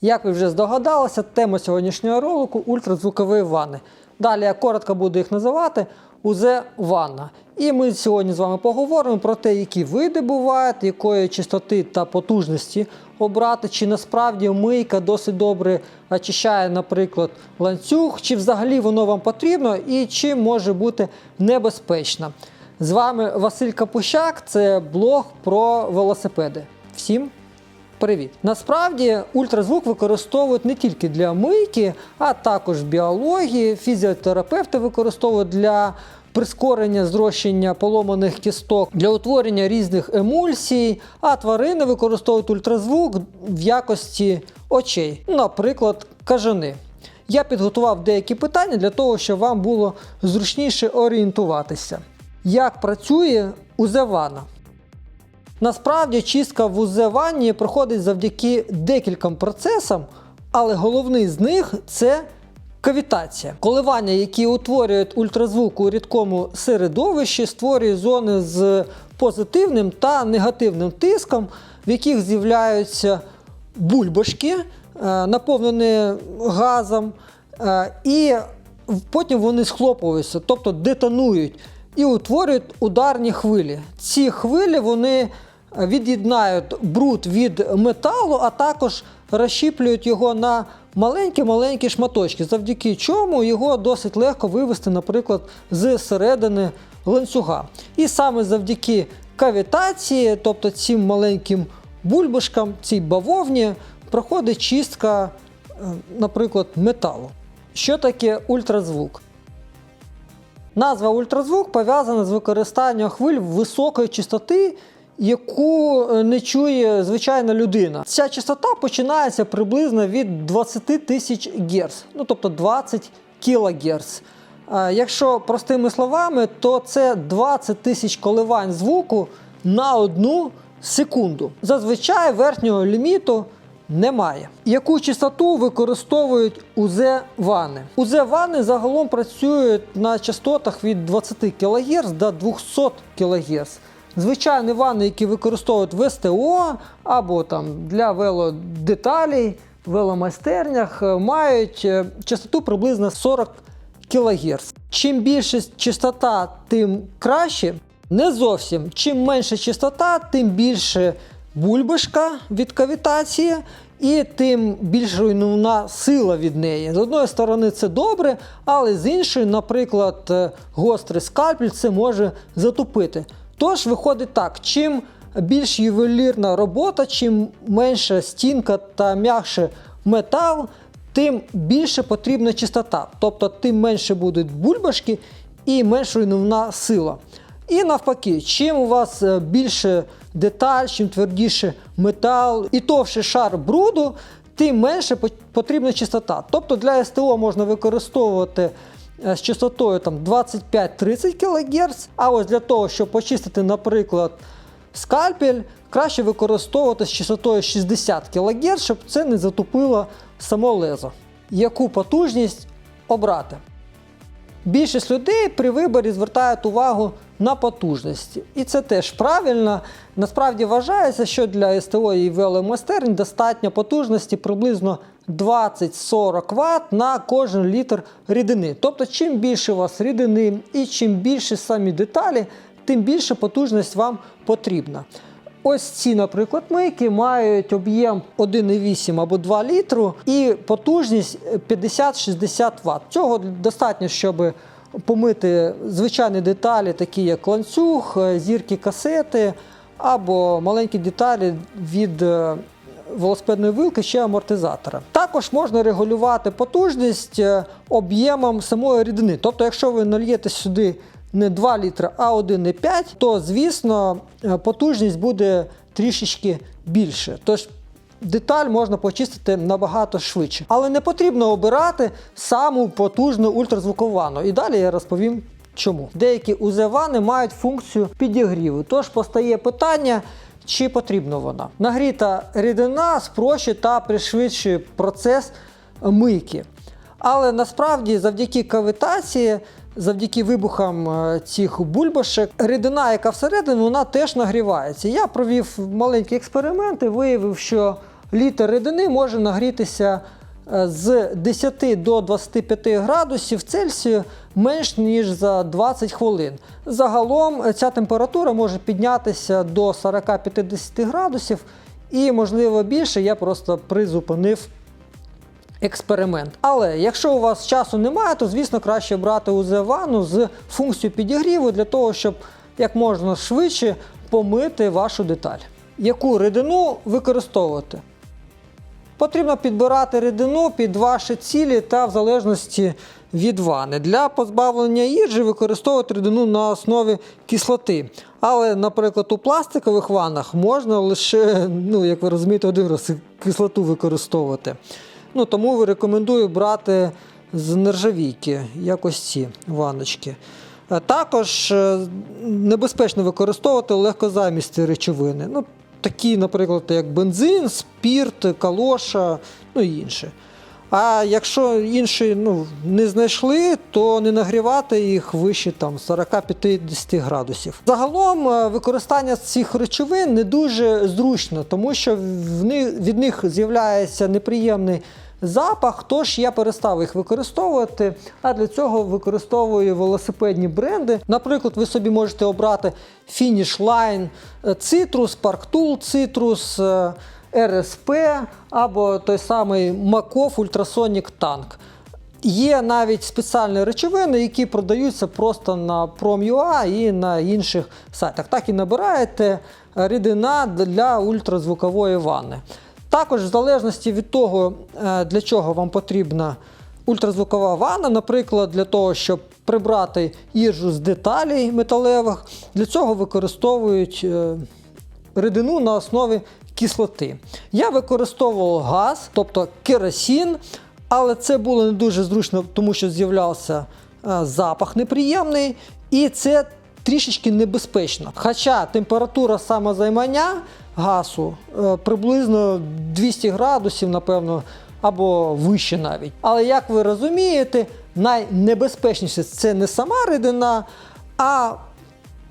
Як ви вже здогадалися, тема сьогоднішнього ролику ультразвукові ванни. Далі я коротко буду їх називати УЗ-ванна. І ми сьогодні з вами поговоримо про те, які види бувають, якої частоти та потужності обрати, чи насправді мийка досить добре очищає, наприклад, ланцюг, чи взагалі воно вам потрібно і чим може бути небезпечно. З вами Василь Капущак, це блог про велосипеди. Всім Привіт! Насправді ультразвук використовують не тільки для мийки, а також в біології. Фізіотерапевти використовують для прискорення зрощення поломаних кісток, для утворення різних емульсій, а тварини використовують ультразвук в якості очей, наприклад, кажани. Я підготував деякі питання для того, щоб вам було зручніше орієнтуватися. Як працює УЗ-ванна? Насправді чистка в УЗ-ванні проходить завдяки декільком процесам, але головний з них це кавітація. Коливання, які утворюють ультразвук у рідкому середовищі, створює зони з позитивним та негативним тиском, в яких з'являються бульбашки, е, наповнені газом, е, і потім вони схлопуються, тобто детонують і утворюють ударні хвилі. Ці хвилі вони від'єднають бруд від металу, а також розщіплюють його на маленькі-маленькі шматочки, завдяки чому його досить легко вивести, наприклад, з середини ланцюга. І саме завдяки кавітації, тобто цим маленьким бульбашкам, цій бавовні, проходить чистка, е, наприклад, металу. Що таке ультразвук? Назва ультразвук пов'язана з використанням хвиль високої частоти, яку е, не чує звичайна людина. Ця частота починається приблизно від 20 тисяч Гц, ну тобто 20 кГц. Якщо простими словами, то це 20 тисяч коливань звуку на одну секунду. Зазвичай верхнього ліміту немає. Яку частоту використовують УЗ-вани? УЗ-вани загалом працюють на частотах від 20 кГц до 200 кГц. Звичайні вани, які використовують в СТО або там для велодеталей, веломайстернях, е, мають е, частоту приблизно 40 кГц. Чим більше частота, тим краще. Не зовсім. Чим менша частота, тим більше бульбашка від кавітації, і тим більш руйнівна сила від неї. З одної сторони, це добре, але з іншої, наприклад, е, гострий скальпель це може затупити. Тож виходить так, чим більш ювелірна робота, чим менша стінка та м'якше метал, тим більше потрібна чистота. Тобто, тим менше будуть бульбашки і менш руйнівна сила. І навпаки, чим у вас е, більше деталь, чим твердіше метал і товщий шар бруду, тим менше потрібна чистота. Тобто для СТО можна використовувати з частотою там 25-30 кГц, а ось для того, щоб почистити, наприклад, скальпель, краще використовувати з частотою 60 кГц, щоб це не затупило само лезо. Яку потужність обрати? Більшість людей при виборі звертають увагу на потужності. І це теж правильно. Насправді вважається, що для СТО і веломайстерень достатньо потужності приблизно 20-40 Вт на кожен літр рідини. Тобто, чим більше у вас рідини і чим більше самі деталі, тим більше потужність вам потрібна. Ось ці, наприклад, мийки мають об'єм 1,8 або 2 літру і потужність 50-60 Вт. Цього достатньо, щоб помити звичайні деталі, такі як ланцюг, е, зірки касети або маленькі деталі від е, велосипедної вилки ще амортизатора. Також можна регулювати потужність е, об'ємом самої рідини. Тобто, якщо ви нальєте сюди не 2 літри, а 1,5, то звісно потужність буде трішечки більше. Тож деталь можна почистити набагато швидше. Але не потрібно обирати саму потужну ультразвукову ванну. І далі я розповім. Чому? Деякі УЗ-вани мають функцію підігріву. Тож постає питання, чи потрібна вона. Нагріта рідина спрощує та пришвидшує процес мийки. Але насправді завдяки кавітації, завдяки вибухам е, цих бульбашек, рідина, яка всередині, вона теж нагрівається. Я провів маленькі експерименти, виявив, що літр рідини може нагрітися е, з 10 до 25 градусів Цельсію менш ніж за 20 хвилин. Загалом е, ця температура може піднятися до 40-50 градусів, і, можливо, більше я просто призупинив експеримент. Але якщо у вас часу немає, то звісно краще брати УЗ-ванну з функцією підігріву для того, щоб як можна швидше помити вашу деталь. Яку рідину використовувати? Потрібно підбирати рідину під ваші цілі та в залежності від вани. Для позбавлення їжі використовувати рідину на основі кислоти. Але, наприклад, у пластикових ваннах можна лише, ну, як ви розумієте, один раз кислоту використовувати. Ну, тому рекомендую брати з нержавійки, якось ці ванночки. Е, Також е, небезпечно використовувати легкозамісті речовини. Ну, такі, наприклад, як бензин, спірт, калоша, ну і інше. А якщо інші ну, не знайшли, то не нагрівати їх вище там 40-50 градусів. Загалом е, використання цих речовин не дуже зручно, тому що від них з'являється неприємний запах, тож я перестав їх використовувати, а для цього використовую велосипедні бренди. Наприклад, ви собі можете обрати Finish Line е, Citrus, Park Tool Citrus, е, RSP або той самий Makov Ultrasonic Tank. Є навіть спеціальні речовини, які продаються просто на Prom.ua і на інших сайтах. Так і набираєте рідина для ультразвукової ванни. Також, в залежності від того, е, для чого вам потрібна ультразвукова ванна, наприклад, для того, щоб прибрати їжу з деталей металевих, для цього використовують е, рідину на основі кислоти. Я використовував газ, тобто керосин, але це було не дуже зручно, тому що з'являвся е, запах неприємний, і це трішечки небезпечно. Хоча температура самозаймання газу е, приблизно 200 градусів, напевно, або вище навіть. Але як ви розумієте, найнебезпечніше це не сама рідина, а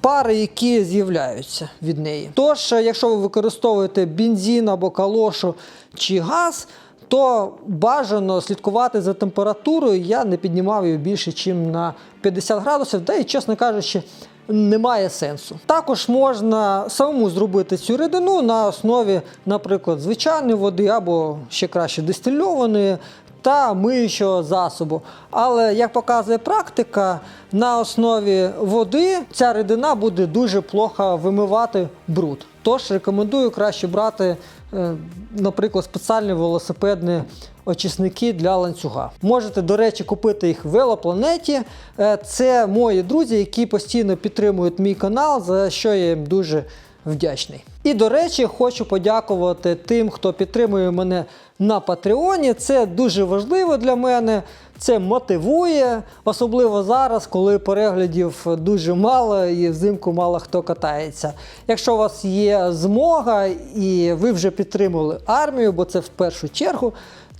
пари, які з'являються від неї. Тож, е, якщо ви використовуєте бензин або калошу чи газ, то бажано слідкувати за температурою. Я не піднімав її більше, ніж на 50 градусів, да і, чесно кажучи, немає сенсу. Також можна самому зробити цю рідину на основі, наприклад, звичайної води або ще краще дистильованої та миючого засобу. Але як показує практика, на основі води ця рідина буде дуже плохо вимивати бруд. Тож рекомендую краще брати, е, наприклад, спеціальні велосипедні очисники для ланцюга. Можете, до речі, купити їх в велопланеті. Е, Це мої друзі, які постійно підтримують мій канал, за що я їм дуже вдячний. І до речі, хочу подякувати тим, хто підтримує мене на Патреоні. Це дуже важливо для мене. Це мотивує, особливо зараз, коли переглядів дуже мало і взимку мало хто катається. Якщо у вас є змога і ви вже підтримали армію, бо це в першу чергу,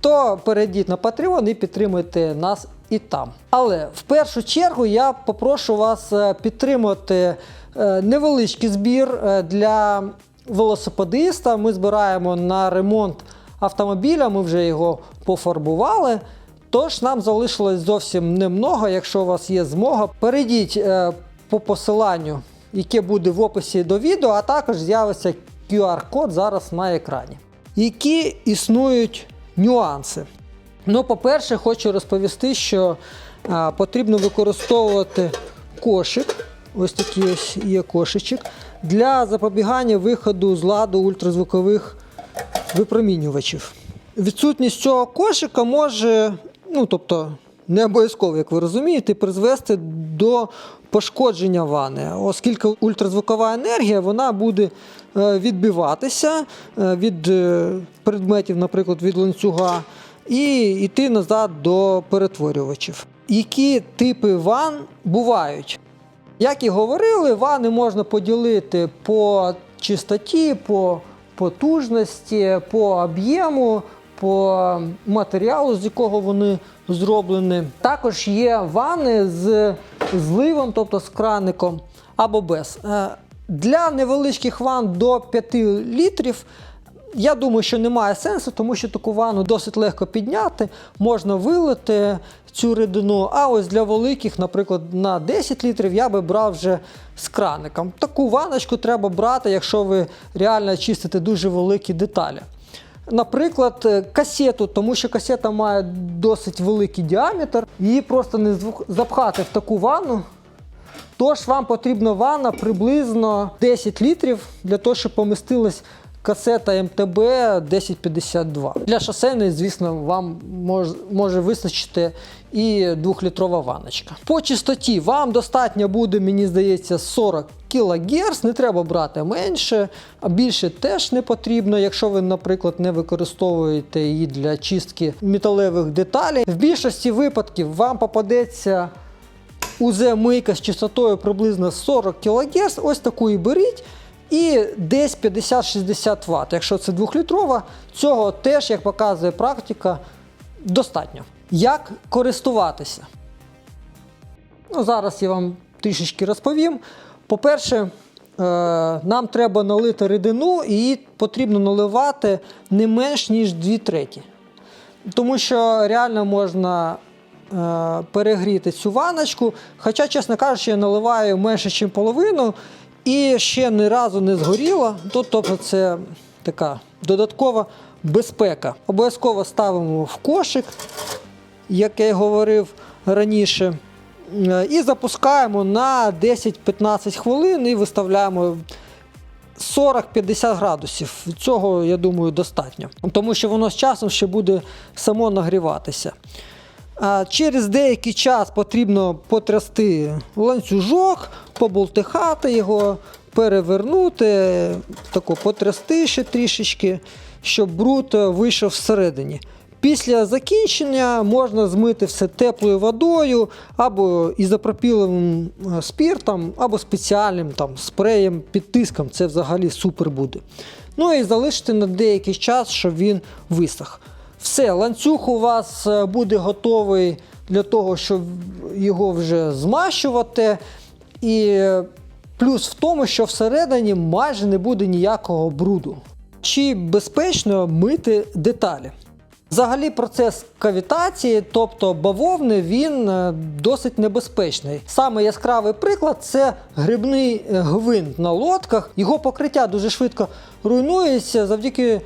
то перейдіть на Patreon і підтримуйте нас і там. Але в першу чергу я попрошу вас е, підтримати е, невеличкий збір е, для велосипедиста. Ми збираємо на ремонт автомобіля, ми вже його пофарбували. Тож нам залишилось зовсім немного. Якщо у вас є змога, перейдіть по посиланню, яке буде в описі до відео, а також з'явиться QR-код зараз на екрані. Які існують нюанси? Ну, по-перше, хочу розповісти, що а, потрібно використовувати кошик. Ось такий ось є кошичок для запобігання виходу з ладу ультразвукових випромінювачів. Відсутність цього кошика може, ну тобто не обов'язково, як ви розумієте, призвести до пошкодження вани, оскільки ультразвукова енергія вона буде е, відбиватися е, від е, предметів, наприклад, від ланцюга, і йти назад до перетворювачів. Які типи ван бувають? Як і говорили, вани можна поділити по чистоті, по потужності, по об'єму, по матеріалу, з якого вони зроблені. Також є вани з зливом, тобто з краником або без. Е, Для невеличких ван до 5 літрів Я думаю, що немає сенсу, тому що таку ванну досить легко підняти, можна вилити цю рідину. А ось для великих, наприклад, на 10 літрів я би брав вже з краником. Таку ваночку треба брати, якщо ви реально чистите дуже великі деталі. Наприклад, е, касету, тому що касета має досить великий діаметр, її просто не запхати в таку ванну. Тож вам потрібна ванна приблизно 10 літрів для того, щоб помістилась касета МТБ 1052. Для шосейної, звісно, вам мож, може вистачити і 2-літрова ванночка. По чистоті вам достатньо буде, мені здається, 40 кГц, не треба брати менше, а більше теж не потрібно, якщо ви, наприклад, не використовуєте її для чистки металевих деталей. В більшості випадків вам попадеться УЗ-мийка з частотою приблизно 40 кГц, ось таку і беріть. І десь 50-60 Вт. Якщо це 2-літрова, цього теж, як показує практика, достатньо. Як користуватися? Ну, зараз я вам трішечки розповім. По-перше, е, нам треба налити рідину, і потрібно наливати не менш ніж 2 треті. Тому що реально можна е, перегріти цю ваночку. Хоча, чесно кажучи, я наливаю менше, ніж половину, і ще ні разу не згоріло. Тут, тобто, це така додаткова безпека. Обов'язково ставимо в кошик, як я й говорив раніше. І запускаємо на 10-15 хвилин і виставляємо 40-50 градусів. Цього, я думаю, достатньо. Тому що воно з часом ще буде само нагріватися. Через деякий час потрібно потрясти ланцюжок, поболтихати його, перевернути, тако потрясти ще трішечки, щоб бруд вийшов всередині. Після закінчення можна змити все теплою водою або ізопропіловим е, спіртом, або спеціальним там, спреєм під тиском. Це взагалі супер буде. Ну і залишити на деякий час, щоб він висох. Все, ланцюг у вас е, буде готовий для того, щоб його вже змащувати. І плюс в тому, що всередині майже не буде ніякого бруду. Чи безпечно мити деталі? Взагалі процес кавітації, тобто бавовни, він е, досить небезпечний. Саме яскравий приклад це грибний е, гвинт на лодках. Його покриття дуже швидко руйнується завдяки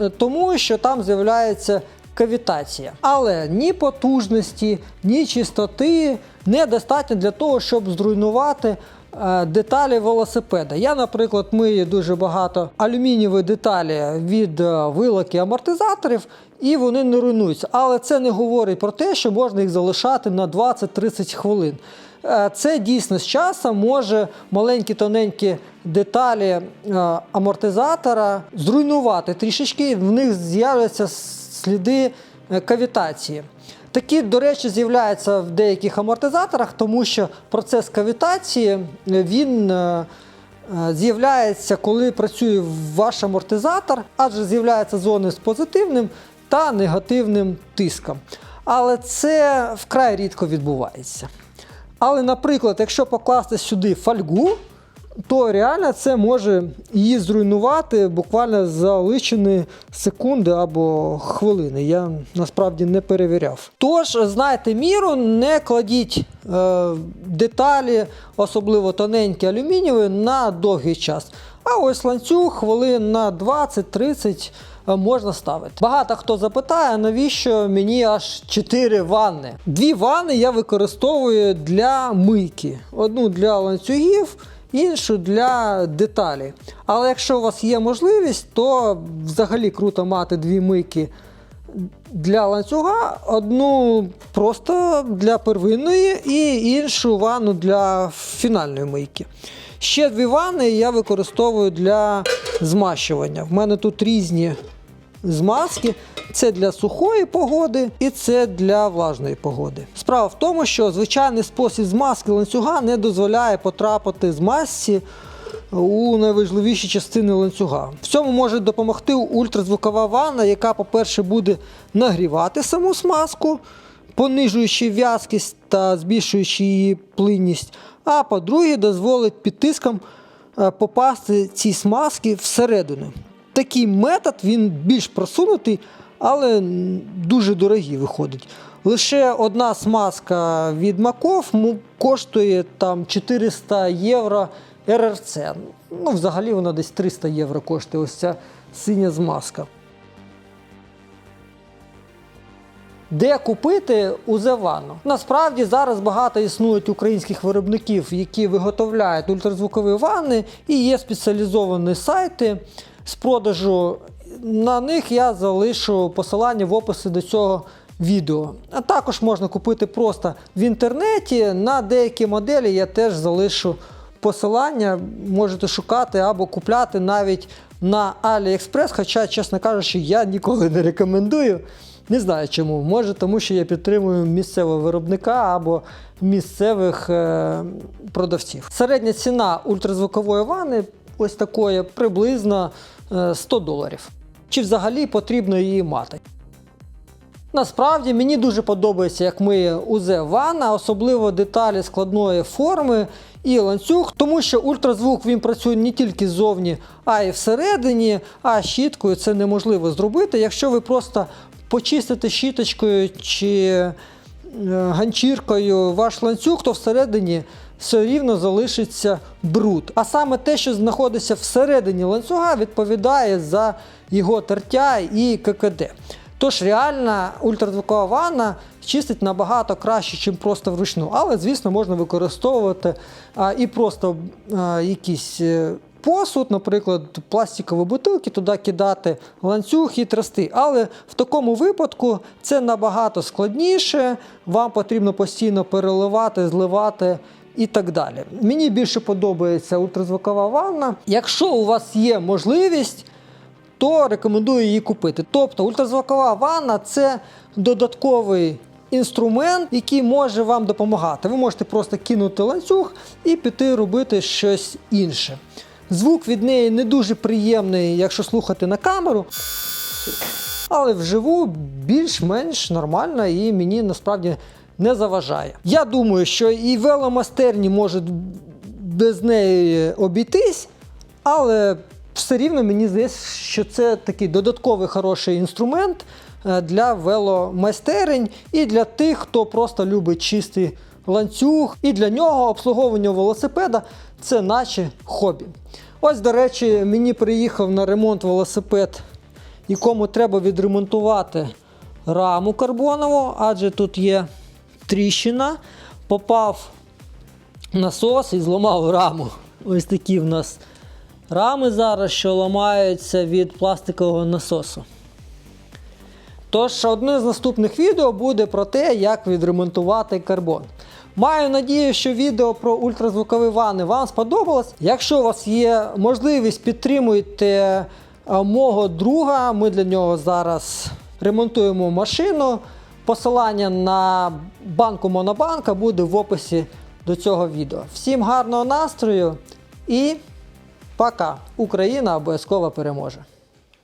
е, тому, що там з'являється кавітація. Але ні потужності, ні чистоти недостатньо для того, щоб зруйнувати е, деталі велосипеда. Я, наприклад, мию дуже багато алюмінієвої деталі від е, вилок і амортизаторів, і вони не руйнуються. Але це не говорить про те, що можна їх залишати на 20-30 хвилин. Е, Це дійсно з часом може маленькі тоненькі деталі амортизатора зруйнувати трішечки, в них з'являться сліди е, кавітації. Такі, до речі, з'являються в деяких амортизаторах, тому що процес кавітації е, він е, з'являється, коли працює ваш амортизатор, адже з'являються зони з позитивним та негативним тиском. Але це вкрай рідко відбувається. Але, наприклад, якщо покласти сюди фольгу, то реально це може її зруйнувати буквально за личені секунди або хвилини. Я насправді не перевіряв. Тож, знайте міру, не кладіть е, деталі, особливо тоненькі алюмінієві, на довгий час. А ось ланцюг хвилин на 20-30 е, можна ставити. Багато хто запитає, навіщо мені аж 4 ванни. Дві ванни я використовую для мийки. Одну для ланцюгів іншу для деталі. Але якщо у вас є можливість, то взагалі круто мати дві мийки для ланцюга, одну просто для первинної і іншу ванну для фінальної мийки. Ще дві ванни я використовую для змащування. В мене тут різні змазки. Це для сухої погоди і це для влажної погоди. Справа в тому, що звичайний спосіб змазки ланцюга не дозволяє потрапити змазці у найважливіші частини ланцюга. В цьому може допомогти ультразвукова ванна, яка, по-перше, буде нагрівати саму смазку, понижуючи в'язкість та збільшуючи її плинність. А по-друге, дозволить під тиском е, попасти ці смазки всередину. Такий метод він більш просунутий, але дуже дорогий виходить. Лише одна смазка від Маков коштує там 400 євро РРЦ. Ну, взагалі вона десь 300 євро коштує ось ця синя змазка. Де купити УЗ-ванну? Насправді зараз багато існують українських виробників, які виготовляють ультразвукові ванни, і є спеціалізовані сайти з продажу. На них я залишу посилання в описі до цього відео. А також можна купити просто в інтернеті. На деякі моделі я теж залишу посилання. Можете шукати або купляти навіть на AliExpress, хоча, чесно кажучи, я ніколи не рекомендую. Не знаю чому. Може, тому що я підтримую місцевого виробника або місцевих е, продавців. Середня ціна ультразвукової ванни ось такої приблизно 100 доларів. Чи взагалі потрібно її мати? Насправді мені дуже подобається, як миє УЗ ванна, особливо деталі складної форми і ланцюг, тому що ультразвук він працює не тільки ззовні, а й всередині, а щіткою це неможливо зробити. Якщо ви просто почистите щіточкою чи е, ганчіркою ваш ланцюг, то всередині все рівно залишиться бруд. А саме те, що знаходиться всередині ланцюга, відповідає за його тертя і ККД. Тож реальна ультразвукова ванна чистить набагато краще, ніж просто вручну. Але, звісно, можна використовувати а, і просто а, якісь е, посуд, наприклад, пластикові бутилки, туди кидати ланцюг і трясти. Але в такому випадку це набагато складніше. Вам потрібно постійно переливати, зливати. І так далі. Мені більше подобається ультразвукова ванна. Якщо у вас є можливість, то рекомендую її купити. Тобто ультразвукова ванна це додатковий інструмент, який може вам допомагати. Ви можете просто кинути ланцюг і піти робити щось інше. Звук від неї не дуже приємний, якщо слухати на камеру. Але вживу більш-менш нормально і мені насправді не заважає. Я думаю, що і веломастерні можуть без неї обійтись, але все рівно мені здається, що це такий додатковий хороший інструмент е, для веломайстерень і для тих, хто просто любить чистий ланцюг. І для нього обслуговування велосипеда це наче хобі. Ось, до речі, мені приїхав на ремонт велосипед, якому треба відремонтувати раму карбонову, адже тут є тріщина, попав насос і зламав раму. Ось такі в нас рами зараз, що ламаються від пластикового насосу. Тож, одне з наступних відео буде про те, як відремонтувати карбон. Маю надію, що відео про ультразвукові ванни вам сподобалось. Якщо у вас є можливість, підтримуйте е, мого друга. Ми для нього зараз ремонтуємо машину. Посилання на банку Монобанка буде в описі до цього відео. Всім гарного настрою і пока! Україна обов'язково переможе!